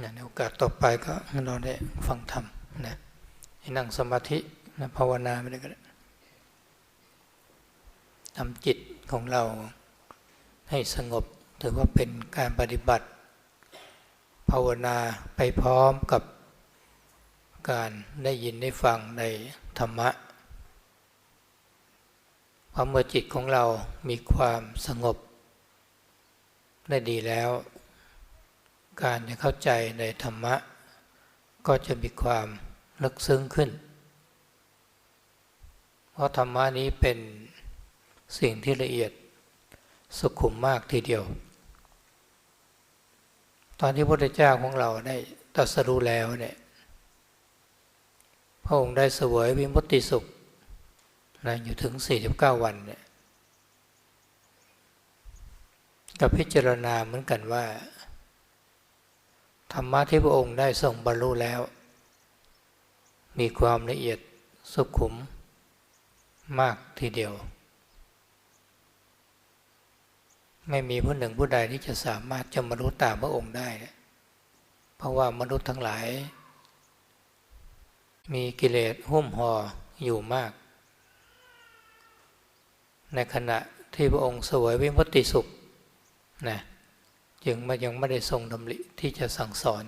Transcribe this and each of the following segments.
ในโอกาสต่อไปก็เราได้ฟังธรรมนะให้นั่งสมาธินะภาวนาไปเลยก็ได้ทำจิตของเราให้สงบถือว่าเป็นการปฏิบัติ ภาวนาไปพร้อมกับการได้ยินได้ฟังในธรรมะพอเมื่อจิตของเรามีความสงบได้ดีแล้ว การจะเข้าใจในธรรมะ ก็จะมีความลึกซึ้งขึ้น เพราะธรรมะนี้เป็นสิ่งที่ละเอียดสุขุมมากทีเดียว ตอนที่พระพุทธเจ้าของเราได้ตรัสรู้แล้วเนี่ยพระองค์ได้เสวยวิมุตติสุขนะอยู่ถึง 49 วันเนี่ยกับพิจารณาเหมือนกันว่า ธรรมะที่พระองค์ได้ทรงบรรลุแล้ว มีความละเอียดสุขุมมากทีเดียว ไม่มีผู้หนึ่งผู้ใดที่จะสามารถจะบรรลุตามพระองค์ได้ เพราะว่ามนุษย์ทั้งหลาย มีกิเลสหุ้มห่ออยู่มาก ในขณะที่พระองค์สวยวิมุตติสุขนะ จึงมายังไม่ได้ทรงดำริที่จะสั่งสอน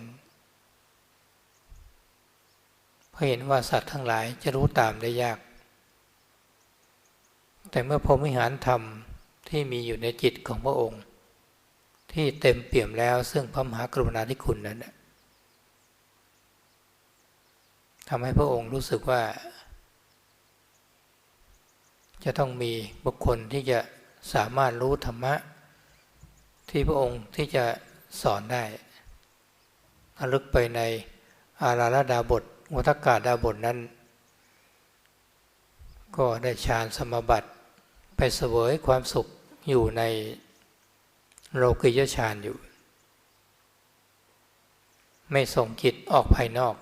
เพราะเห็นว่าสัตว์ทั้งหลายจะรู้ตามได้ยาก แต่เมื่อพรมิหารธรรมที่มีอยู่ในจิตของพระองค์ ที่เต็มเปี่ยมแล้วซึ่งพระมหากรุณาธิคุณนั้นทำให้พระองค์รู้สึกว่า จะต้องมีบุคคลที่จะสามารถรู้ธรรมะ ที่พระองค์ที่จะสอนได้ลึกไปในอาราลดาบทวัฏกาดาบทนั้น ก็ได้ฌานสมบัติไปเสวยความสุขอยู่ในโลกิยฌานอยู่ ไม่ส่งจิตออกภายนอก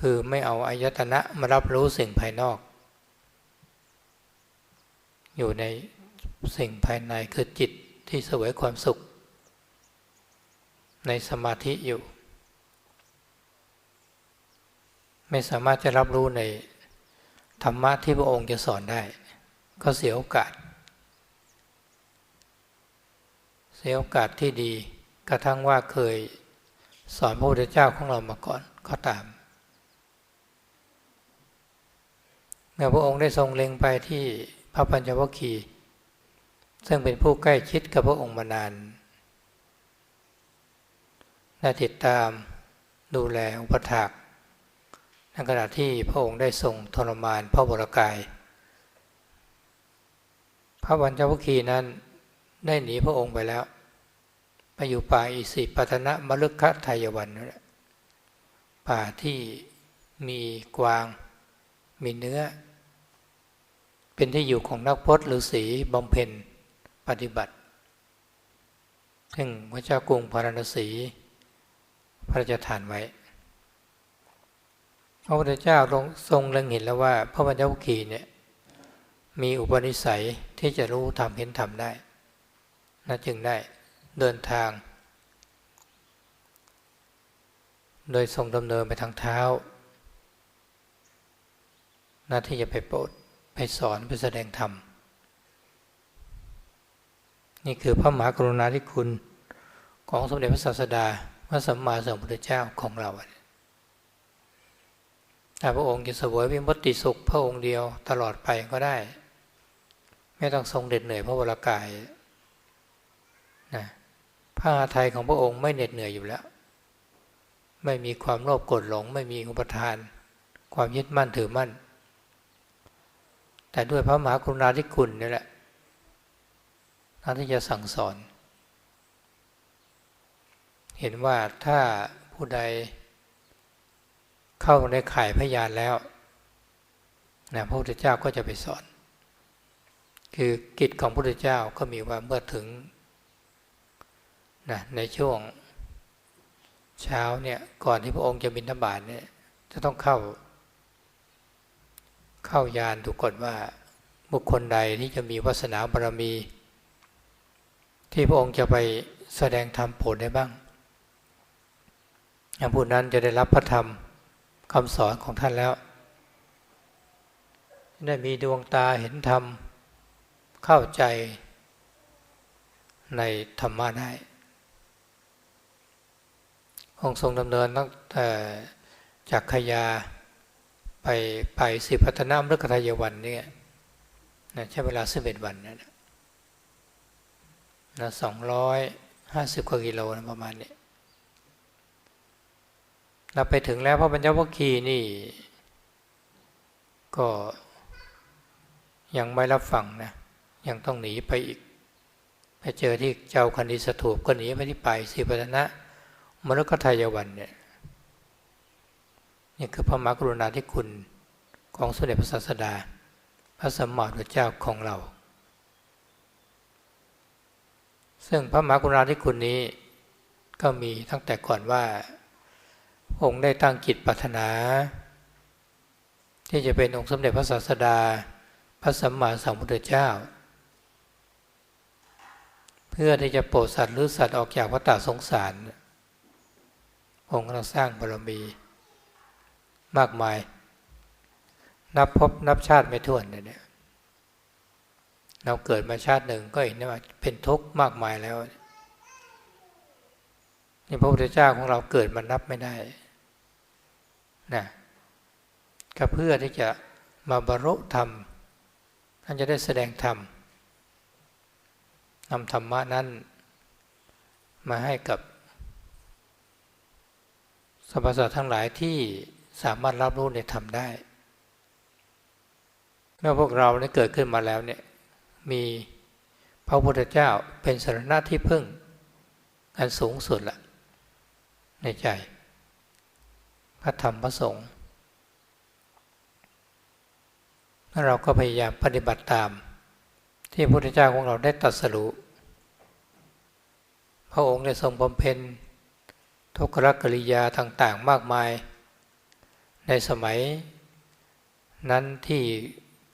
คือไม่เอาอายตนะมารับรู้สิ่งภายนอก อยู่ในสิ่งภายในคือจิต ที่เสวยความสุข ในสมาธิอยู่ ไม่สามารถจะรับรู้ในธรรมะที่พระองค์จะสอนได้ ก็เสียโอกาส เสียโอกาสที่ดีกระทั่งว่าเคยสอนพระพุทธเจ้าของเรามาก่อนก็ตาม เมื่อพระองค์ได้ทรงเล็งไปที่พระปัญจวัคคีย์ ซึ่งเป็นผู้ใกล้ชิดกับพระองค์มานานและติดตามดูแลอุปถากในขณะที่พระองค์ได้ทรงทรมานพระบรกาย พระปัญจวัคคีนั้นได้หนีพระองค์ไปแล้ว ไปอยู่ป่าอิสิปตนะมฤคะไทยวันนั่นแหละป่าที่มีกวาง มีเนื้อ เป็นที่อยู่ของนักพจน์หรือสีบำเพ็ญ ปฏิบัติซึ่งพระเจ้ากรุงพาราณสี พระราชทานไว้ พระพุทธเจ้าทรงเล็งเห็นแล้วว่า พระบัญญัติขีเนี่ยมีอุปนิสัยที่จะรู้ทำเห็นทำได้น่าจึงได้เดินทาง โดยทรงดำเนินไปทางเท้าหน้าที่จะไปโปรดไปสอนไปแสดงธรรม นี่คือพระมหากรุณาธิคุณของสมเด็จพระศาสดาพระสัมมาสัมพุทธเจ้าของเราแต่พระองค์จะเสวยวิมุตติสุข พระองค์เดียวตลอดไปก็ได้ ไม่ต้องทรงเด็ดเหนื่อยพระวรากายนะพระอาทัยของพระองค์ไม่เหน็ดเหนื่อยอยู่แล้ว ไม่มีความโลภโกรธหลง ไม่มีอุปทาน ความยึดมั่นถือมั่น แต่ด้วยพระมหากรุณาธิคุณนี่แหละ ท่านที่จะสั่งสอน เห็นว่าถ้าผู้ใดเข้าในข่ายพยานแล้วนะพระพุทธเจ้าก็จะไปสอน คือกิจของพระพุทธเจ้าก็มีว่าเมื่อถึงนะในช่วงเช้าเนี่ยก่อนที่พระองค์จะบิณฑบาตเนี่ยจะต้องเข้า เข้ายานถูกกฎว่าบุคคลใดที่จะมีวาสนาบารมี ที่พระองค์จะไปแสดงธรรมโปรดได้บ้างผู้นั้นจะได้รับพระธรรมคำสอนของท่านแล้ว ได้มีดวงตาเห็นธรรม เข้าใจในธรรมะได้องค์ทรงดำเนินตั้งแต่จากขยาไปไปสิพัฒนามฤคทายวันเนี่ยนะใช้เวลาสิบเอ็ดวันนะ นะสองร้อยห้าสิบกว่ากิโลนะประมาณนี้เราไปถึงแล้วพระปัญญวัคคีนี่ ก็ยังไม่รับฟังนะ ยังต้องหนีไปอีก ไปเจอที่เจ้าคันดิสถูปก็หนีไปที่ไปสิปัตนะมรุกทายวันเนี่ยนี่คือพระมหากรุณาธิคุณของสมเด็จพระศาสดา พระสัมมาสัมพุทธเจ้าของเรา ซึ่งพระมหากรุณาธิคุณนี้ก็มีตั้งแต่ก่อนว่า องค์ได้ตั้งจิตปรารถนา ที่จะเป็นองค์สมเด็จพระศาสดา พระสัมมาสัมพุทธเจ้า เพื่อที่จะโปรดสัตว์หรือสัตว์ออกจากวัฏสงสาร องค์กำลังสร้างบารมีมากมาย นับพบนับชาติไม่ถ้วนเนี่ย เราเกิดมาชาติหนึ่งก็เห็นว่าเป็นทุกข์มากมายแล้วนี่พระพุทธเจ้าของเราเกิดมานับไม่ได้นะก็เพื่อที่จะมาบรรลุธรรมท่านจะได้แสดงธรรมนำธรรมะนั้น มาให้กับสรรพสัตว์ทั้งหลายที่สามารถรับรู้ในธรรมได้ เมื่อพวกเราได้เกิดขึ้นมาแล้วเนี่ย มีพระพุทธเจ้าเป็นสรณะที่พึ่ง อันสูงสุดละในใจ พระธรรมพระสงฆ์เราก็พยายามปฏิบัติตาม ที่พระพุทธเจ้าของเราได้ตรัสรูพระองค์ได้ทรงบำเพ็ญทุกขกริยาต่าง ๆ มากมาย ในสมัยนั้นที่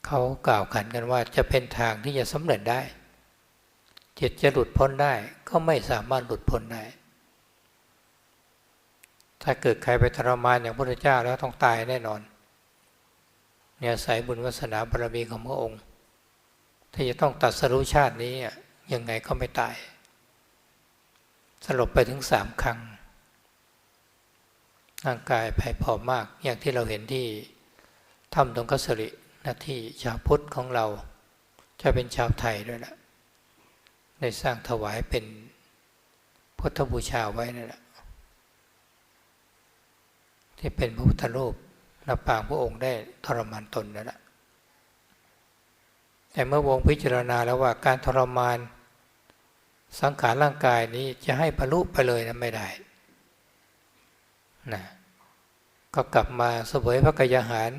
เขากล่าวขันกันว่าจะเป็นทางที่จะสำเร็จได้ จิตจะหลุดพ้นได้ก็ไม่สามารถหลุดพ้นได้ ถ้าเกิดใครไปทรมานอย่างพระพุทธเจ้าแล้วต้องตายแน่นอน เนี่ยสายบุญวาสนาบารมีของพระองค์ ที่จะต้องตัดสรุชาตินี้ยังไงก็ไม่ตาย สลบไปถึงสามครั้งร่างกายแผ่ผอมมากอย่างที่เราเห็นที่ถ้ำตรงกัสริ นาที่ชาวพุทธของเรา จะเป็นชาวไทยด้วยนะได้สร้างถวายเป็นพุทธบูชาไว้นั่นแหละที่เป็นพระพุทธรูปนับปางพระองค์ได้ทรมานตนนั่นแหละแต่เมื่อวงพิจารณาแล้วว่าการทรมานสังขารร่างกายนี้จะให้บรรลุไปเลยนะไม่ได้นะก็กลับมาสวยพระกายาหาร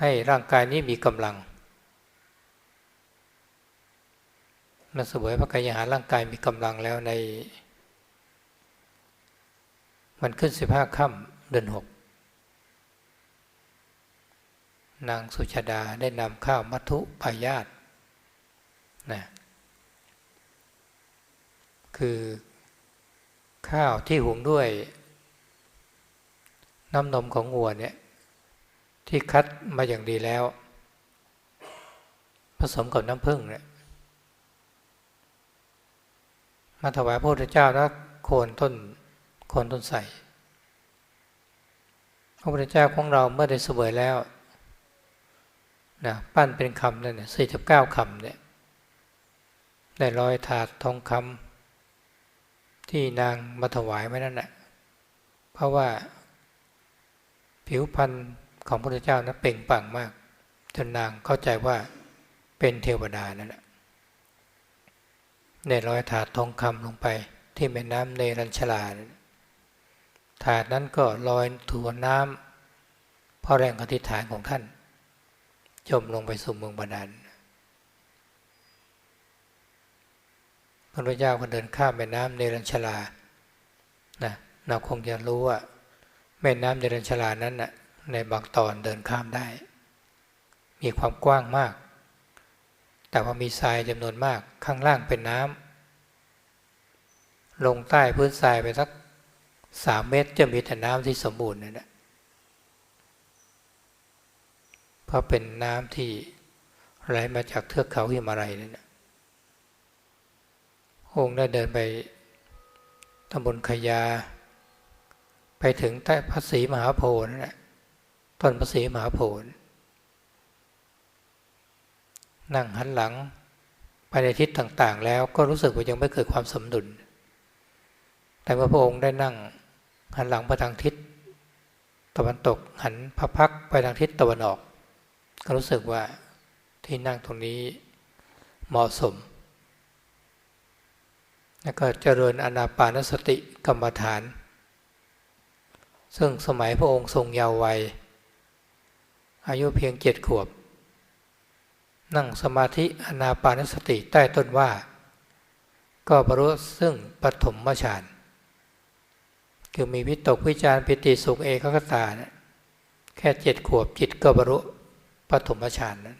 ให้ร่างกายนี้มีกำลังมาสวยพระกายหารร่างกายมีกำลังแล้วใน มันขึ้นสิบห้าค่ำเดือนหกนางสุชาดาได้นำข้าวมัทุปายาตนะคือข้าวที่หุงด้วย น้ำนมของวัวเนี่ย ที่คัดมาอย่างดีแล้ว ผสมกับน้ำผึ้งเนี่ยมาถวายพระพุทธเจ้าแล้วโคนต้นโคนต้นใสพระพุทธเจ้าของเราเมื่อได้เสวยแล้วนะปั้นเป็นคำนั่นเนี่ยสี่สิบเก้าคำเนี่ยได้ร้อยถาดทองคำที่นางมาถวายไว้นั่นแหละเพราะว่าผิวพรรณ ของพระพุทธเจ้านะเป่งปังมาก จนนางเข้าใจว่าเป็นเทวดานั่นแหละในรอยถาดทองคำลงไป ที่แม่น้ำเนรัญชลาถาดนั้นก็ลอยถ่วน้ำเพราะแรงอธิษฐานของท่าน จมลงไปสู่เมืองบาดาลพระพุทธเจ้าก็เดินข้ามแม่น้ำเนรัญชลานะเราคงจะรู้ว่าแม่น้ำเดรัญชลานั้นนะ ในบางตอนเดินข้ามได้ มีความกว้างมาก แต่ว่ามีทรายจำนวนมากข้างล่างเป็นน้ำลงใต้พื้นทรายไปสักสามเมตรจะมีแต่น้ำที่สมบูรณ์นั่นแหละเพราะเป็นน้ำที่ไหลมาจากเทือกเขาหิมาลัยนั่นแหละองค์ได้เดินไปตำบลขยา ไปถึงใต้พระศรีมหาโพธิ์นั่นแหละ ต้นพระศรีมหาโพธิ์นั่งหันหลังไปในทิศต่างๆ แล้วก็รู้สึกว่ายังไม่เกิดความสมดุล แต่เมื่อพระองค์ได้นั่งหันหลังไปทางทิศตะวันตกหันพระพักไปทางทิศตะวันออก ก็รู้สึกว่าที่นั่งตรงนี้เหมาะสม แล้วก็เจริญอนาปานสติกรรมฐาน ซึ่งสมัยพระองค์ทรงยาววัย อายุเพียงเจ็ดขวบ นั่งสมาธิอนาปานสติใต้ต้นว่า ก็บรรลุซึ่งปฐมฌานคือมีวิตกวิจารปิติสุขเอกคตาเนะแค่เจ็ดขวบจิตก็บรรลุปฐมฌานนะ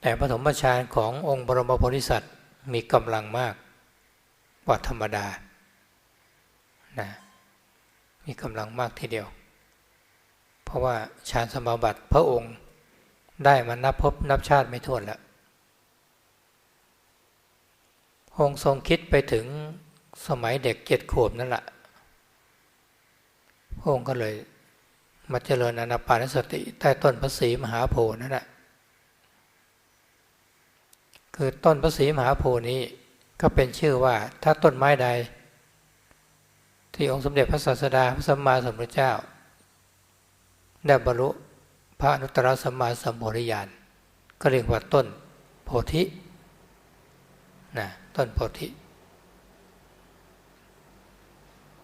แต่ปฐมฌานขององค์บรมโพธิสัตว์มีกำลังมากกว่าธรรมดานะมีกำลังมากทีเดียว เพราะว่าฌานสมาบัติพระองค์ได้มานับพบนับชาติไม่ถ้วนแล้วองค์ทรงคิดไปถึงสมัยเด็กเจ็ดขวบนั่นแหละพระองค์ก็เลยมาเจริญอนาปานสติใต้ต้นพระศรีมหาโพธิ์นั่นแหละคือต้นพระศรีมหาโพธิ์นี้ก็เป็นชื่อว่าถ้าต้นไม้ใด ที่องค์สมเด็จพระศาสดาพระสัมมาสัมพุทธเจ้า ได้บรรลุพระอนุตตรสัมมาสัมโพธิญาณก็เรียกว่าต้นโพธินะต้นโพธิ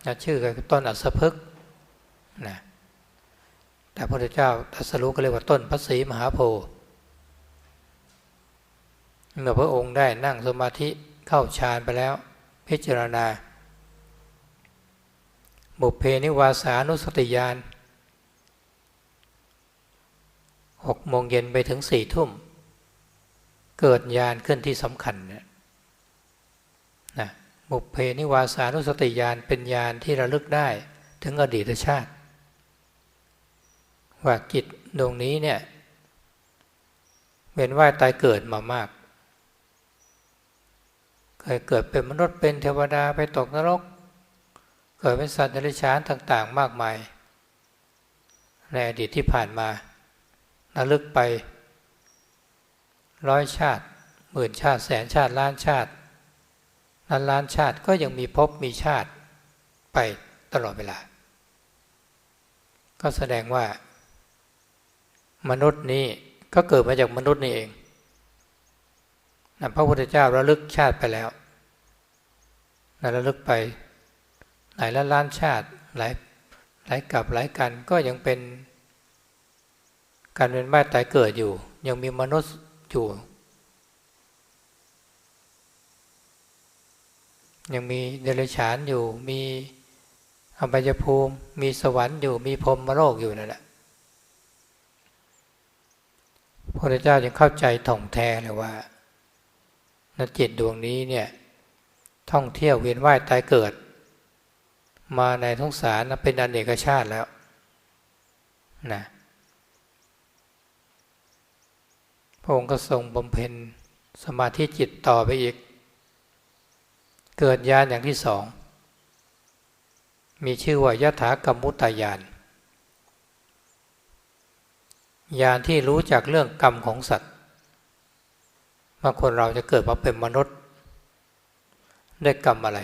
นะชื่อก็ต้นอัศพึกนะแต่พระพุทธเจ้าตรัสรู้ก็เรียกว่าต้นพระศรีมหาโพธิ์เมื่อพระองค์ได้นั่งสมาธิเข้าฌานไปแล้ว พิจารณา บุพเพนิวาสานุสติญาณ หกโมงเย็นไปถึงสี่ทุ่ม เกิดญาณขึ้นที่สำคัญนะนะบุพเพนิวาสานุสติญาณเป็นญาณที่ระลึกได้ถึงอดีตชาติ ว่าจิตดวงนี้เนี่ยเวียนว่ายตายเกิดมามาก เคยเกิดเป็นมนุษย์เป็นเทวดาไปตกนรก เกิดเป็นสัตว์เดรัจฉานต่าง ๆ มากมาย ในอดีตที่ผ่านมา ระลึกไป ร้อยชาติ หมื่นชาติแสนชาติล้านชาติล้านล้านชาติก็ยังมีภพมีชาติไปตลอดเวลา ก็แสดงว่า มนุษย์นี้ก็เกิดมาจากมนุษย์นี่เองนะพระพุทธเจ้าระลึกชาติไปแล้วนะระลึกไปหลายล้านล้านชาติหลายหลายกับหลายกันก็ยังเป็น การเป็นแม่ตายเกิดอยู่ ยังมีมนุษย์อยู่ ยังมีเดรัจฉานอยู่ มีอบายภูมิ มีสวรรค์อยู่ มีพรมมโลกอยู่นั่นแหละพระพุทธเจ้ายังเข้าใจถ่องแท้เลยว่านจิตดวงนี้เนี่ยท่องเที่ยวเวียนว่ายตายเกิด มาในท้องสารเป็นอเนกชาติแล้วนะ พระองค์ก็ทรงบำเพ็ญสมาธิจิตต่อไปอีก เกิดญาณอย่างที่สอง มีชื่อว่ายถากรรมุตายานญาณที่รู้จักเรื่องกรรมของสัตว์ว่าคนเราจะเกิดมาเป็นมนุษย์ได้กรรมอะไร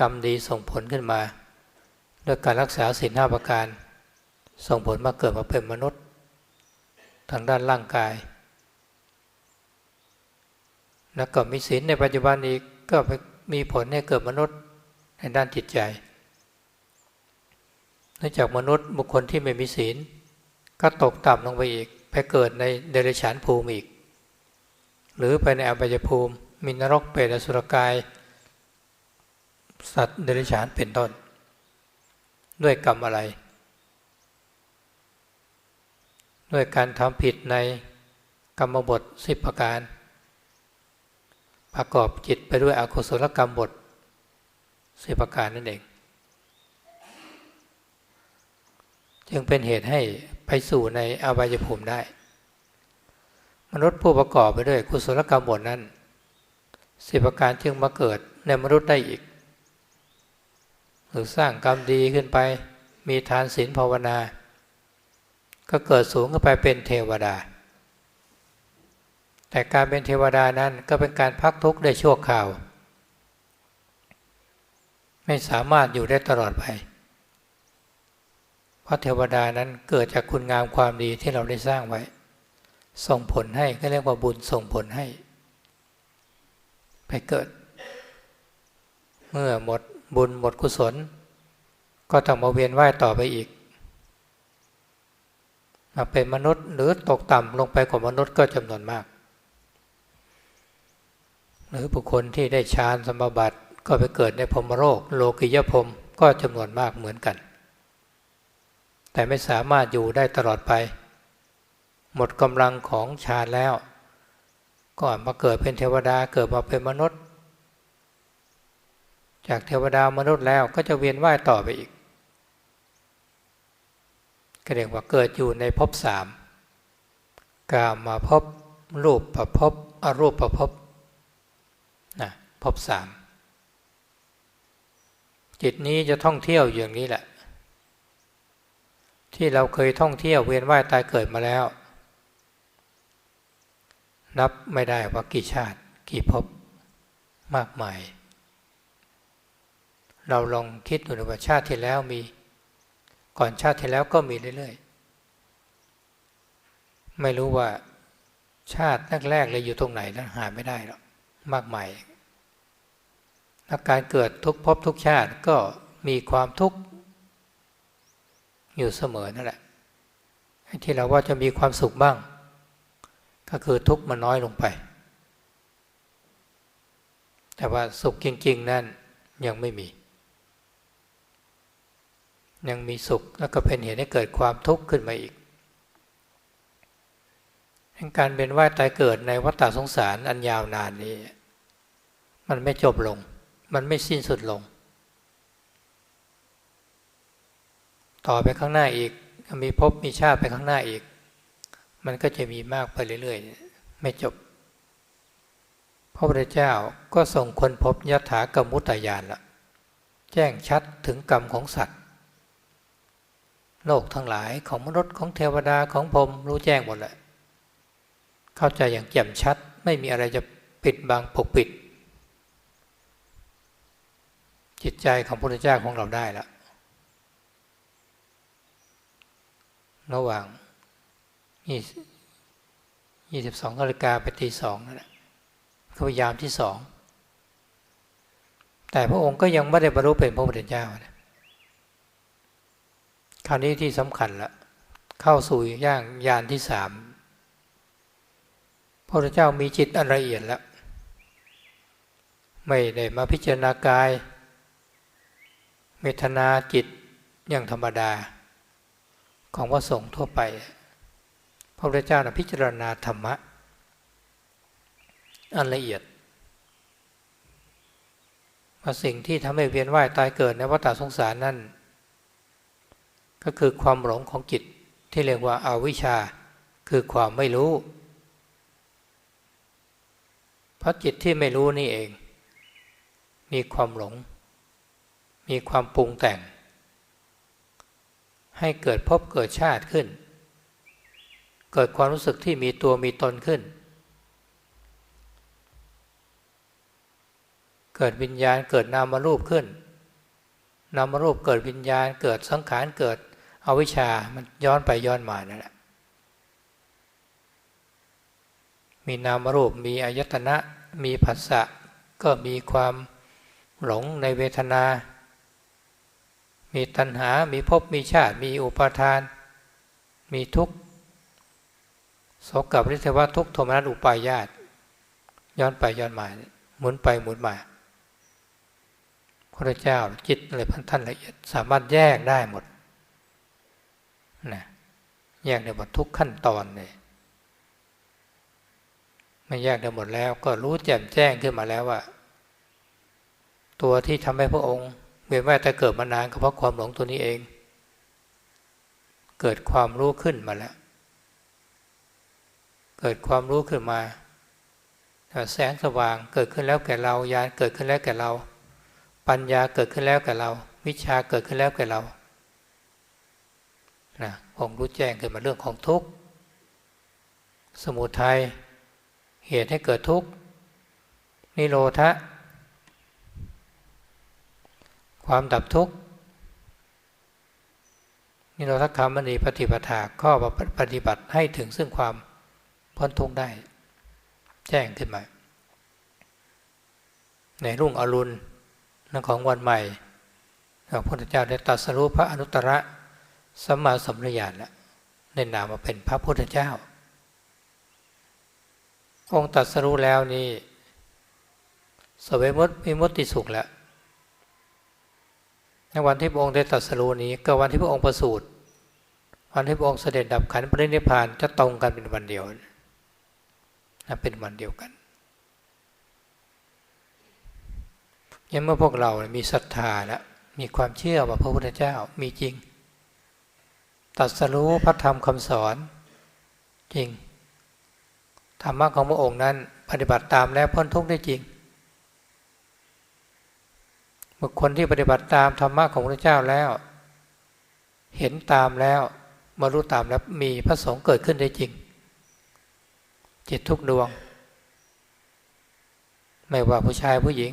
กรรมดีส่งผลขึ้นมา ด้วยการรักษาศีลห้าประการ ส่งผลมาเกิดมาเป็นมนุษย์ ทางด้านร่างกาย แล้วก็มีศีลในปัจจุบันอีกก็มีผลให้เกิดมนุษย์ในด้านจิตใจเนื่องจากมนุษย์บุคคลที่ไม่มีศีล ก็ตกต่ำลงไปอีก ไปเกิดในเดรัจฉานภูมิอีก หรือไปในอบายภูมิ มีนรกเปรตอสุรกาย สัตว์เดรัจฉานเป็นต้น ด้วยกรรมอะไร ด้วยการทำผิดในกรรมบทสิบประการ ประกอบจิตไปด้วยอกุศลกรรมบทสิบประการนั่นเอง จึงเป็นเหตุให้ไปสู่ในอบายภูมิได้ มนุษย์ผู้ประกอบไปด้วยกุศลกรรมบทนั้นสิบประการจึงมาเกิดในมนุษย์ได้อีก หรือสร้างกรรมดีขึ้นไปมีทานศีลภาวนา ก็เกิดสูงขึ้นไปเป็นเทวดา แต่การเป็นเทวดานั้นก็เป็นการพักทุกข์ได้ชั่วคราว ไม่สามารถอยู่ได้ตลอดไปเพราะเทวดานั้นเกิดจากคุณงามความดีที่เราได้สร้างไว้ ส่งผลให้ก็เรียกว่าบุญส่งผลให้ ไปเกิด เมื่อหมดบุญหมดกุศล ก็ต้องมาเวียนว่ายต่อไปอีก มาเป็นมนุษย์หรือตกต่ำลงไปกว่ามนุษย์ก็จำนวนมาก หรือบุคคลที่ได้ฌานสมบัติก็ไปเกิดในพรมโลกโลกิยพรมก็จำนวนมากเหมือนกัน แต่ไม่สามารถอยู่ได้ตลอดไป หมดกำลังของฌานแล้วก่อนมาเกิดเป็นเทวดาเกิดมาเป็นมนุษย์ จากเทวดามนุษย์แล้วก็จะเวียนว่ายต่อไปอีก ก็เรียกว่าเกิดอยู่ในภพสามกามาภพรูปประภพอรูปประภพนะภพสามจิตนี้จะท่องเที่ยวอย่างนี้แหละ ที่เราเคยท่องเที่ยวเวียนว่ายตายเกิดมาแล้ว นับไม่ได้ว่ากี่ชาติ กี่ภพมากมาย เราลองคิดดูนว่าชาติที่แล้วมี ก่อนชาติที่แล้วก็มีเรื่อยๆ ไม่รู้ว่าชาติแรกๆเลยอยู่ตรงไหนแล้วหาไม่ได้หรอกมากมายอาการเกิดทุกภพทุกชาติก็มีความทุกข์อยู่เสมอนั่นแหละที่เราว่าจะมีความสุขบ้าง ก็คือทุกข์มันน้อยลงไป แต่ว่าสุขจริง ๆ นั้นยังไม่มี ยังมีสุขแล้วก็เป็นเหตุให้เกิดความทุกข์ขึ้นมาอีกการเป็นว่ายตายเกิดในวัฏสงสารอันยาวนานนี้ มันไม่จบลง มันไม่สิ้นสุดลง ต่อไปข้างหน้าอีก มีภพมีชาติไปข้างหน้าอีก มันก็จะมีมากไปเรื่อยๆ ไม่จบพระพุทธเจ้าก็ส่งคนพบยถากรรมุตยานละแจ้งชัดถึงกรรมของสัตว์ โลกทั้งหลายของมนุษย์ของเทวดาของพรมรู้แจ้งหมดแหละ เข้าใจอย่างแจ่มชัดไม่มีอะไรจะปิดบังปกปิด จิตใจของพระพุทธเจ้าของเราได้ละระหว่างยี่ยี่สิบสองนาฬิกาไปตีสองนั่นแหละคือพยายามที่สองแต่พระองค์ก็ยังไม่ได้บรรลุเป็นพระพุทธเจ้านะ คราวนี้ที่สำคัญละเข้าสู่ย่างยานที่สามพระพุทธเจ้ามีจิตอันละเอียดแล้ว ไม่ได้มาพิจารณากายเมตนาจิตอย่างธรรมดา ของพระสงฆ์ทั่วไป พระพุทธเจ้านะพิจารณาธรรมะ อันละเอียดว่าสิ่งที่ทำให้เวียนว่ายตายเกิดในวัฏสงสารนั่น ก็คือความหลงของจิตที่เรียกว่าอาวิชชา คือความไม่รู้ เพราะจิตที่ไม่รู้นี่เอง มีความหลง มีความปรุงแต่ง ให้เกิดพบเกิดชาติขึ้น เกิดความรู้สึกที่มีตัวมีตนขึ้น เกิดวิญญาณเกิดนามรูปขึ้นนามรูปเกิดวิญญาณเกิดสังขารเกิด อวิชามันย้อนไปย้อนมานั่นแหละมีนามรูปมีอายตนะมีผัสสะก็มีความหลงในเวทนา มีตัณหา มีภพ มีชาติ มีอุปาทาน มีทุกข์โสกับริเทวะทุกโทมนัสอุปายาตย้อนไปย้อนมา หมุนไปหมุนมา พระเจ้าจิตอะไรพันท่านละเอียดสามารถแยกได้หมด แยกได้หมดทุกขั้นตอนเลยไม่แยกได้หมดแล้ว ก็รู้แจ่มแจ้งขึ้นมาแล้วว่า ตัวที่ทำให้พระองค์เวียนว่ายแต่เกิดมานานก็เพราะความหลงตัวนี้เอง เกิดความรู้ขึ้นมาแล้ว เกิดความรู้ขึ้นมาแสงสว่างเกิดขึ้นแล้วแก่เราญาณเกิดขึ้นแล้วแก่เรา ปัญญาเกิดขึ้นแล้วแก่เรา วิชาเกิดขึ้นแล้วแก่เรานะ องรู้แจ้งขึ้นมาเรื่องของทุกข์ สมุทัยเหตุให้เกิดทุกข์ นิโรธะ ความดับทุกข์ นิโรธคามณีปฏิปทาข้อปฏิบัติให้ถึงซึ่งความพ้นทุกข์ได้ แจ้งขึ้นมา ในรุ่งอรุณของวันใหม่พระพุทธเจ้าได้ตรัสรู้พระอนุตตร สัมมาสัมพุทธญาณแล้วในนามมาเป็นพระพุทธเจ้า องค์ตรัสรู้แล้วนี่สวยมดมีมุติสุขแล้วในวันที่พระองค์ได้ตรัสรู้นี้ก็วันที่พระองค์ประสูติวันที่พระองค์เสด็จดับขันปรินิพานจะตรงกันเป็นวันเดียวนะเป็นวันเดียวกันยังเมื่อพวกเรามีศรัทธาแล้วมีความเชื่อว่าพระพุทธเจ้ามีจริง ตัดสรู้พระธรรมคำสอนจริง ธรรมะของพระองค์นั้น ปฏิบัติตามแล้วพ้นทุกข์ได้จริง บุคคลที่ปฏิบัติตามธรรมะของพระเจ้าแล้ว เห็นตามแล้วมารู้ตามแล้วมีพระสงฆ์เกิดขึ้นได้จริง จิตทุกดวง ไม่ว่าผู้ชายผู้หญิง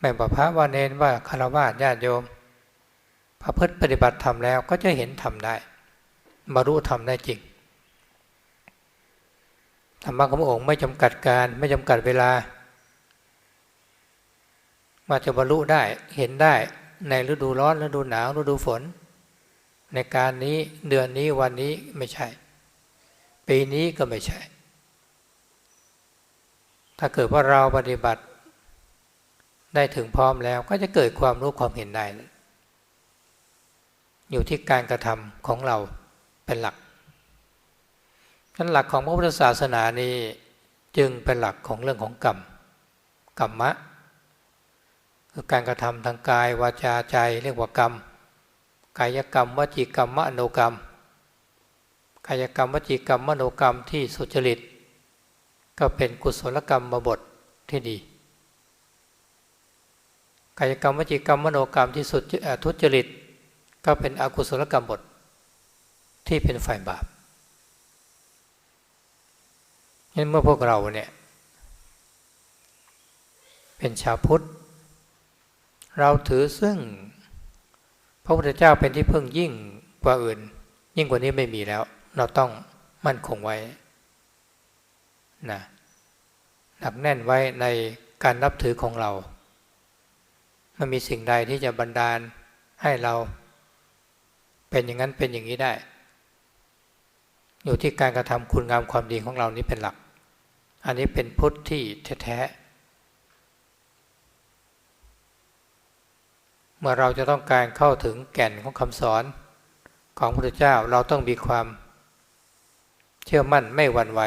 ไม่ว่าพระว่าเนนว่าคารวะญาติโยม พระพุทธปฏิบัติธรรมแล้วก็จะเห็นธรรมได้บรรลุธรรมได้จริงธรรมะของพระองค์ไม่จำกัดการไม่จำกัดเวลาว่าจะบรรลุได้เห็นได้ในฤดูร้อนฤดูหนาวฤดูฝน ในการนี้เดือนนี้วันนี้ไม่ใช่ ปีนี้ก็ไม่ใช่ ถ้าเกิดว่าเราปฏิบัติได้ถึงพร้อมแล้วก็จะเกิดความรู้ความเห็นได้ อยู่ที่การกระทำของเราเป็นหลักนั้นหลักของพระพุทธศาสนานี้จึงเป็นหลักของเรื่องของกรรมกรรมะ คือการกระทำทางกายวาจาใจเรียกว่ากรรม กายกรรมวจีกรรมมโนกรรม กายกรรมวจีกรรมมโนกรรมที่สุจริต ก็เป็นกุศลกรรมบทที่ดี กายกรรมวจีกรรมมโนกรรมที่สุดทุจริต ก็เป็นอกุศลกรรมบทที่เป็นฝ่ายบาปงั้นเมื่อพวกเราเนี่ยเป็นชาวพุทธ เราถือซึ่งพระพุทธเจ้าเป็นที่พึ่งยิ่งกว่าอื่น ยิ่งกว่านี้ไม่มีแล้ว เราต้องมั่นคงไว้นะหนักแน่นไว้ในการนับถือของเรา มันมีสิ่งใดที่จะบันดาลให้เรา เป็นอย่างนั้นเป็นอย่างนี้ได้ อยู่ที่การกระทำคุณงามความดีของเรานี้เป็นหลัก อันนี้เป็นพุทธที่แท้เมื่อเราจะต้องการเข้าถึงแก่นของคำสอนของพระพุทธเจ้าเราต้องมีความ เชื่อมั่นไม่หวั่นไหว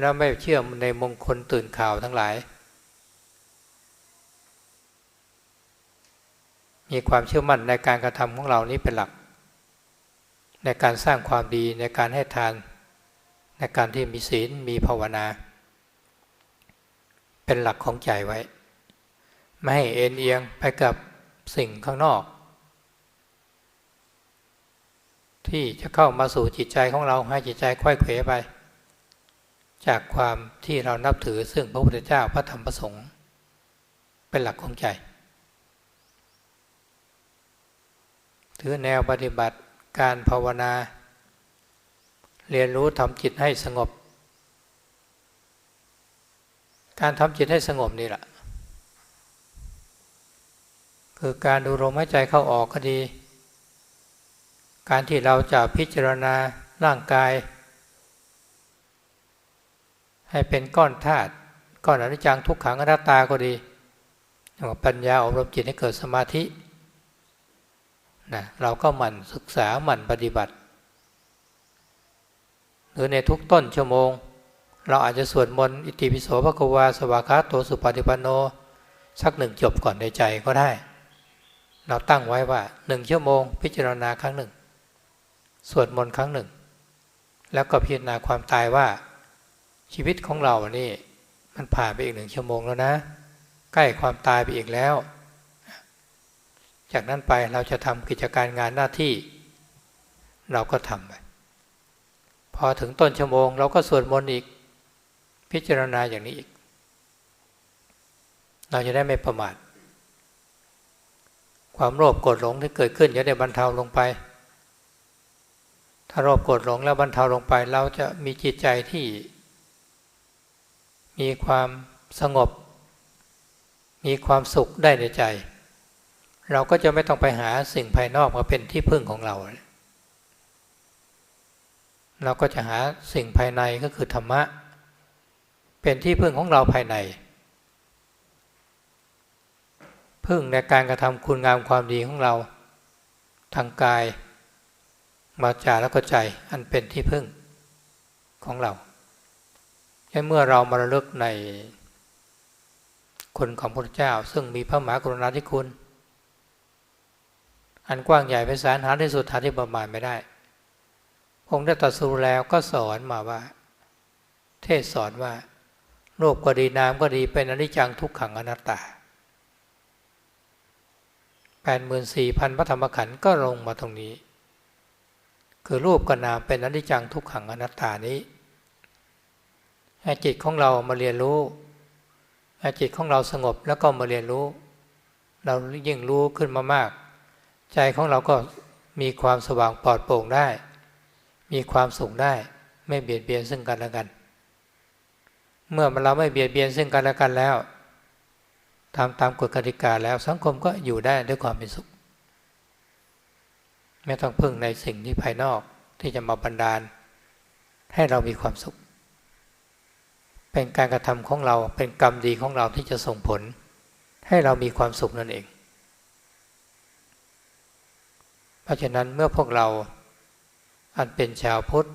แล้วไม่เชื่อในมงคลตื่นข่าวทั้งหลาย มีความเชื่อมั่นในการกระทำของเรานี้เป็นหลัก ในการสร้างความดีในการให้ทาน ในการที่มีศีลมีภาวนา เป็นหลักของใจไว้ ไม่ให้เอ็นเอียงไปกับสิ่งข้างนอก ที่จะเข้ามาสู่จิตใจของเราให้จิตใจค่อยเขวไป จากความที่เรานับถือซึ่งพระพุทธเจ้าพระธรรมพระสงฆ์เป็นหลักของใจ ถือแนวปฏิบัติการภาวนา เรียนรู้ทำจิตให้สงบ การทำจิตให้สงบนี่แหละคือการดูลมหายใจเข้าออกก็ดี การที่เราจะพิจารณาร่างกาย ให้เป็นก้อนธาตุก้อนอนิจจังทุกขังอนัตตาก็ดีปัญญาอบรมจิตให้เกิดสมาธิ นะเราก็หมั่นศึกษาหมั่นปฏิบัติ หรือในทุกต้นชั่วโมง เราอาจจะสวดมนต์อิติปิโสภควาสวากาโตสุปฏิปันโน สักหนึ่งจบก่อนในใจก็ได้ เราตั้งไว้ว่าหนึ่งชั่วโมง พิจารณาครั้งหนึ่ง สวดมนต์ครั้งหนึ่ง แล้วก็พิจารณาความตายว่าชีวิตของเรานี่มันผ่านไปอีกหนึ่งชั่วโมงแล้วนะ ใกล้ความตายไปอีกแล้ว จากนั้นไปเราจะทำกิจการงานหน้าที่ เราก็ทำไปพอถึงต้นชั่วโมง เราก็สวดมนต์อีก พิจารณาอย่างนี้อีก เราจะได้ไม่ประมาทความโลภโกรธหลงที่เกิดขึ้นจะได้บรรเทาลงไป ถ้าโลภโกรธหลงแล้วบรรเทาลงไป เราจะมีจิตใจที่ มีความสงบ มีความสุขได้ในใจ เราก็จะไม่ต้องไปหาสิ่งภายนอกมาเป็นที่พึ่งของเรา เราก็จะหาสิ่งภายในก็คือธรรมะ เป็นที่พึ่งของเราภายใน พึ่งในการกระทำคุณงามความดีของเรา ทางกาย มาจาแล้วก็ใจอันเป็นที่พึ่งของเราเมื่อเรามาระลึกในคนของพระเจ้า ซึ่งมีพระมหากรุณาธิคุณ อันกว้างใหญ่ไพศาลหาที่สุดหาที่ประมาณไม่ได้ องค์ได้ตรัสรู้แล้วก็สอนมาว่า เทศสอนว่าโลกก็ดีน้ำก็ดีเป็นอนิจจังทุกขังอนัตตาแปดหมื่นสี่พันพระธรรมขันธ์ก็ลงมาตรงนี้ คือรูปกับนามเป็นอนิจจังทุกขังอนัตตานี้ให้จิตของเรามาเรียนรู้ให้จิตของเราสงบแล้วก็มาเรียนรู้ เรายิ่งรู้ขึ้นมามาก ใจของเราก็มีความสว่างปลอดโปร่งได้ มีความสุขได้ ไม่เบียดเบียนซึ่งกันและกัน เมื่อเราไม่เบียดเบียนซึ่งกันและกันแล้วทำตามกฎกติกาแล้วสังคมก็อยู่ได้ด้วยความเป็นสุข ไม่ต้องพึ่งในสิ่งที่ภายนอกที่จะมาบันดาล ให้เรามีความสุข เป็นการกระทำของเราเป็นกรรมดีของเราที่จะส่งผล ให้เรามีความสุขนั่นเอง เพราะฉะนั้นเมื่อพวกเราอันเป็นชาวพุทธ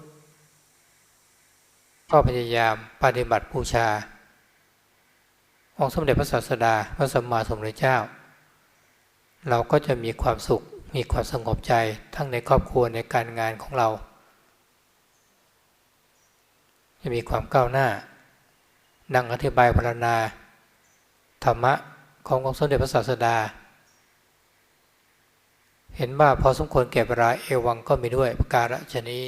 ก็พยายามปฏิบัติบูชา องค์สมเด็จพระศาสดาพระสัมมาสัมพุทธเจ้า เราก็จะมีความสุขมีความสงบใจทั้งในครอบครัวในการงานของเรา จะมีความก้าวหน้า ดังอธิบายพรรณนา ธรรมะขององค์สมเด็จพระศาสดา เห็นว่าพอสมควรแก่เวลาเอวังก็มีด้วยประการฉนี้